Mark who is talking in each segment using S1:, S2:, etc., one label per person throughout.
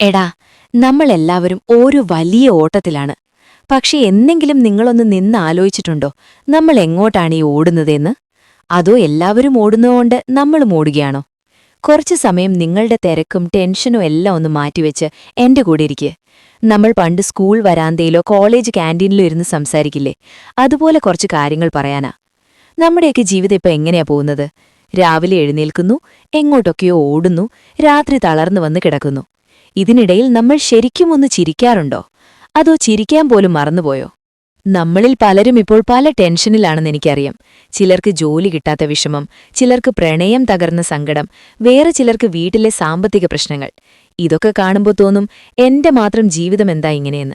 S1: എടാ നമ്മളെല്ലാവരും ഒരു വലിയ ഓട്ടത്തിലാണ്. പക്ഷെ എന്നെങ്കിലും നിങ്ങളൊന്ന് നിന്ന് ആലോചിച്ചിട്ടുണ്ടോ നമ്മൾ എങ്ങോട്ടാണ് ഈ ഓടുന്നതെന്ന്? അതോ എല്ലാവരും ഓടുന്നതുകൊണ്ട് നമ്മളും ഓടുകയാണോ? കുറച്ച് സമയം നിങ്ങളുടെ തിരക്കും ടെൻഷനും എല്ലാം ഒന്ന് മാറ്റിവെച്ച് എന്റെ കൂടെ ഇരിക്കുക നമ്മൾ പണ്ട് സ്കൂൾ വരാന്തയിലോ കോളേജ് ക്യാന്റീനിലോ ഇരുന്ന് സംസാരിക്കില്ലേ? അതുപോലെ കുറച്ച് കാര്യങ്ങൾ പറയാനാ. നമ്മുടെയൊക്കെ ജീവിതം ഇപ്പം എങ്ങനെയാ പോകുന്നത്? രാവിലെ എഴുന്നേൽക്കുന്നു എങ്ങോട്ടൊക്കെയോ ഓടുന്നു രാത്രി തളർന്നു വന്ന് കിടക്കുന്നു. ഇതിനിടയിൽ നമ്മൾ ശരിക്കും ഒന്ന് ചിരിക്കാറുണ്ടോ? അതോ ചിരിക്കാൻ പോലും മറന്നുപോയോ? നമ്മളിൽ പലരും ഇപ്പോൾ പല ടെൻഷനിലാണെന്ന് എനിക്കറിയാം. ചിലർക്ക് ജോലി കിട്ടാത്ത വിഷമം ചിലർക്ക് പ്രണയം തകർന്ന സങ്കടം വേറെ ചിലർക്ക് വീട്ടിലെ സാമ്പത്തിക പ്രശ്നങ്ങൾ. ഇതൊക്കെ കാണുമ്പോൾ തോന്നും എന്റെ മാത്രം ജീവിതം എന്താ ഇങ്ങനെയെന്ന്.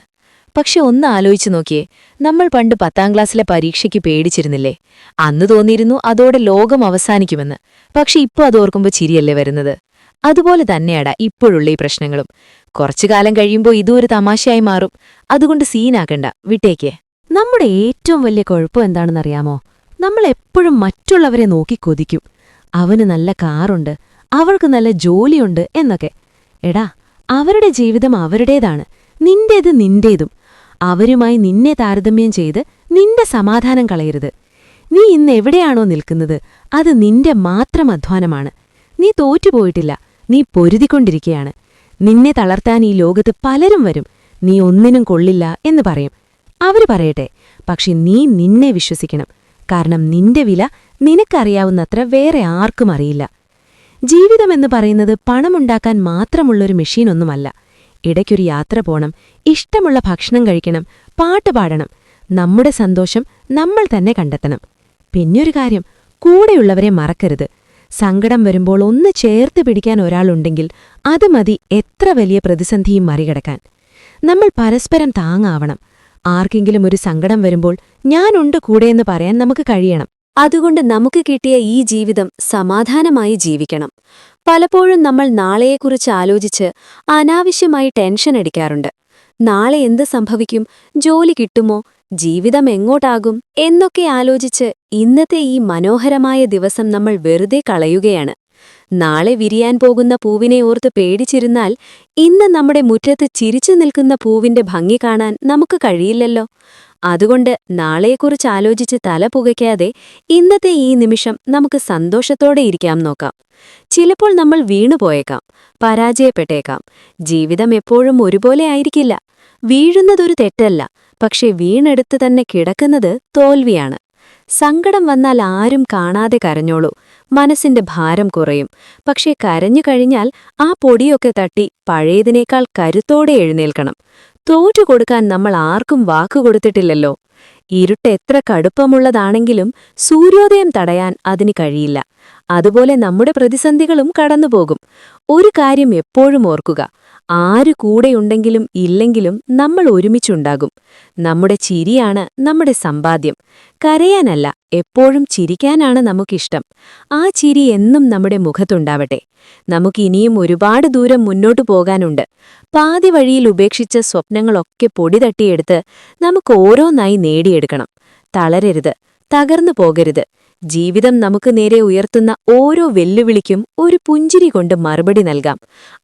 S1: പക്ഷെ ഒന്ന് ആലോചിച്ചു നോക്കിയേ നമ്മൾ പണ്ട് പത്താം ക്ലാസ്സിലെ പരീക്ഷയ്ക്ക് പേടിച്ചിരുന്നില്ലേ? അന്ന് തോന്നിയിരുന്നു അതോടെ ലോകം അവസാനിക്കുമെന്ന്. പക്ഷെ ഇപ്പോൾ അതോർക്കുമ്പോൾ ചിരിയല്ലേ വരുന്നത്? അതുപോലെ തന്നെയാടാ ഇപ്പോഴുള്ള ഈ പ്രശ്നങ്ങളും. കുറച്ചു കാലം കഴിയുമ്പോൾ ഇതും ഒരു തമാശയായി മാറും. അതുകൊണ്ട് സീനാക്കണ്ട വിട്ടേക്കേ.
S2: നമ്മുടെ ഏറ്റവും വലിയ കുഴപ്പം എന്താണെന്നറിയാമോ? നമ്മൾ എപ്പോഴും മറ്റുള്ളവരെ നോക്കി കൊതിക്കും. അവന് നല്ല കാറുണ്ട്. അവൾക്ക് നല്ല ജോലിയുണ്ട് എന്നൊക്കെ. എടാ അവരുടെ ജീവിതം അവരുടേതാണ്. നിന്റേത് നിന്റേതും. അവരുമായി നിന്നെ താരതമ്യം ചെയ്ത് നിന്റെ സമാധാനം കളയരുത്. നീ ഇന്ന് എവിടെയാണോ നിൽക്കുന്നത്? അത് നിന്റെ മാത്രം അധ്വാനമാണ്. നീ തോറ്റുപോയിട്ടില്ല. നീ പൊരുതിക്കൊണ്ടിരിക്കുകയാണ് നിന്നെ തളർത്താൻ ഈ ലോകത്ത് പലരും വരും. നീ ഒന്നിനും കൊള്ളില്ല എന്ന് പറയും. അവർ പറയട്ടെ പക്ഷെ നീ നിന്നെ വിശ്വസിക്കണം. കാരണം നിന്റെ വില നിനക്കറിയാവുന്നത്ര വേറെ ആർക്കും അറിയില്ല. ജീവിതമെന്ന് പറയുന്നത് പണമുണ്ടാക്കാൻ മാത്രമുള്ളൊരു മെഷീനൊന്നുമല്ല. ഇടയ്ക്കൊരു യാത്ര പോണം ഇഷ്ടമുള്ള ഭക്ഷണം കഴിക്കണം പാട്ട് പാടണം നമ്മുടെ സന്തോഷം നമ്മൾ തന്നെ കണ്ടെത്തണം. പിന്നൊരു കാര്യം കൂടെയുള്ളവരെ മറക്കരുത്. സങ്കടം വരുമ്പോൾ ഒന്ന് ചേർത്ത് പിടിക്കാൻ ഒരാളുണ്ടെങ്കിൽ അത് മതി എത്ര വലിയ പ്രതിസന്ധിയും മറികടക്കാൻ. നമ്മൾ പരസ്പരം താങ്ങാവണം. ആർക്കെങ്കിലും ഒരു സങ്കടം വരുമ്പോൾ ഞാനുണ്ട് കൂടെയെന്ന് പറയാൻ നമുക്ക് കഴിയണം.
S3: അതുകൊണ്ട് നമുക്ക് കിട്ടിയ ഈ ജീവിതം സമാധാനമായി ജീവിക്കണം. പലപ്പോഴും നമ്മൾ നാളെയെക്കുറിച്ച് ആലോചിച്ച് അനാവശ്യമായി ടെൻഷൻ അടിക്കാറുണ്ട്. നാളെ എന്ത് സംഭവിക്കും? ജോലി കിട്ടുമോ? ജീവിതം എങ്ങോട്ടാകും എന്നൊക്കെ ആലോചിച്ച് ഇന്നത്തെ ഈ മനോഹരമായ ദിവസം നമ്മൾ വെറുതെ കളയുകയാണ്. നാളെ വിരിയാൻ പോകുന്ന പൂവിനെ ഓർത്ത് പേടിച്ചിരുന്നാൽ ഇന്ന് നമ്മുടെ മുറ്റത്ത് ചിരിച്ചു നിൽക്കുന്ന പൂവിന്റെ ഭംഗി കാണാൻ നമുക്ക് കഴിയില്ലല്ലോ. അതുകൊണ്ട് നാളെയെക്കുറിച്ച് ആലോചിച്ച് തല പുകയ്ക്കാതെ ഇന്നത്തെ ഈ നിമിഷം നമുക്ക് സന്തോഷത്തോടെ ഇരിക്കാം നോക്കാം. ചിലപ്പോൾ നമ്മൾ വീണുപോയേക്കാം പരാജയപ്പെട്ടേക്കാം. ജീവിതം എപ്പോഴും ഒരുപോലെ ആയിരിക്കില്ല. വീഴുന്നതൊരു തെറ്റല്ല. പക്ഷെ വീണെടുത്ത് തന്നെ കിടക്കുന്നത് തോൽവിയാണ്. സങ്കടം വന്നാൽ ആരും കാണാതെ കരഞ്ഞോളൂ. മനസ്സിന്റെ ഭാരം കുറയും. പക്ഷേ കരഞ്ഞു കഴിഞ്ഞാൽ ആ പൊടിയൊക്കെ തട്ടി പഴയതിനേക്കാൾ കരുത്തോടെ എഴുന്നേൽക്കണം. തോറ്റുകൊടുക്കാൻ നമ്മൾ ആർക്കും വാക്കുകൊടുത്തിട്ടില്ലല്ലോ ഇരുട്ട് എത്ര കടുപ്പമുള്ളതാണെങ്കിലും സൂര്യോദയം തടയാൻ അതിന് കഴിയില്ല. അതുപോലെ നമ്മുടെ പ്രതിസന്ധികളും കടന്നുപോകും. ഒരു കാര്യം എപ്പോഴും ഓർക്കുക. ആര് കൂടെയുണ്ടെങ്കിലും ഇല്ലെങ്കിലും നമ്മൾ ഒരുമിച്ചുണ്ടാകും. നമ്മുടെ ചിരിയാണ് നമ്മുടെ സമ്പാദ്യം. കരയാനല്ല എപ്പോഴും ചിരിക്കാനാണ് നമുക്കിഷ്ടം. ആ ചിരി എന്നും നമ്മുടെ മുഖത്തുണ്ടാവട്ടെ. നമുക്കിനിയും ഒരുപാട് ദൂരം മുന്നോട്ടു പോകാനുണ്ട്. പാതി വഴിയിൽ ഉപേക്ഷിച്ച സ്വപ്നങ്ങളൊക്കെ പൊടി തട്ടിയെടുത്ത് നമുക്ക് ഓരോന്നായി നേടിയെടുക്കണം. തളരരുത് തകർന്നു പോകരുത്. ജീവിതം നമുക്ക് നേരെ ഉയർത്തുന്ന ഓരോ വെല്ലുവിളിക്കും ഒരു പുഞ്ചിരി കൊണ്ട് മറുപടി നൽകാം.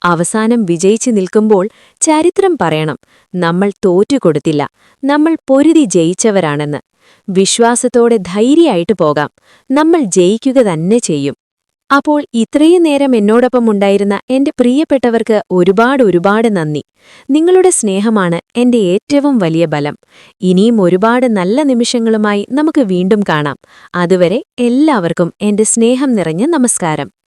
S3: അവസാനം വിജയിച്ചു നിൽക്കുമ്പോൾ ചരിത്രം പറയണം. നമ്മൾ തോറ്റുകൊടുത്തില്ല നമ്മൾ പൊരുതി ജയിച്ചവരാണെന്ന്. വിശ്വാസത്തോടെ ധൈര്യമായിട്ട് പോകാം. നമ്മൾ ജയിക്കുക തന്നെ ചെയ്യും. അപ്പോൾ ഇത്രയും നേരം എന്നോടൊപ്പം ഉണ്ടായിരുന്ന എന്റെ പ്രിയപ്പെട്ടവർക്ക് ഒരുപാട് ഒരുപാട് നന്ദി. നിങ്ങളുടെ സ്നേഹമാണ് എന്റെ ഏറ്റവും വലിയ ബലം. ഇനിയും ഒരുപാട് നല്ല നിമിഷങ്ങളുമായി നമുക്ക് വീണ്ടും കാണാം. അതുവരെ എല്ലാവർക്കും എന്റെ സ്നേഹം നിറഞ്ഞ നമസ്കാരം.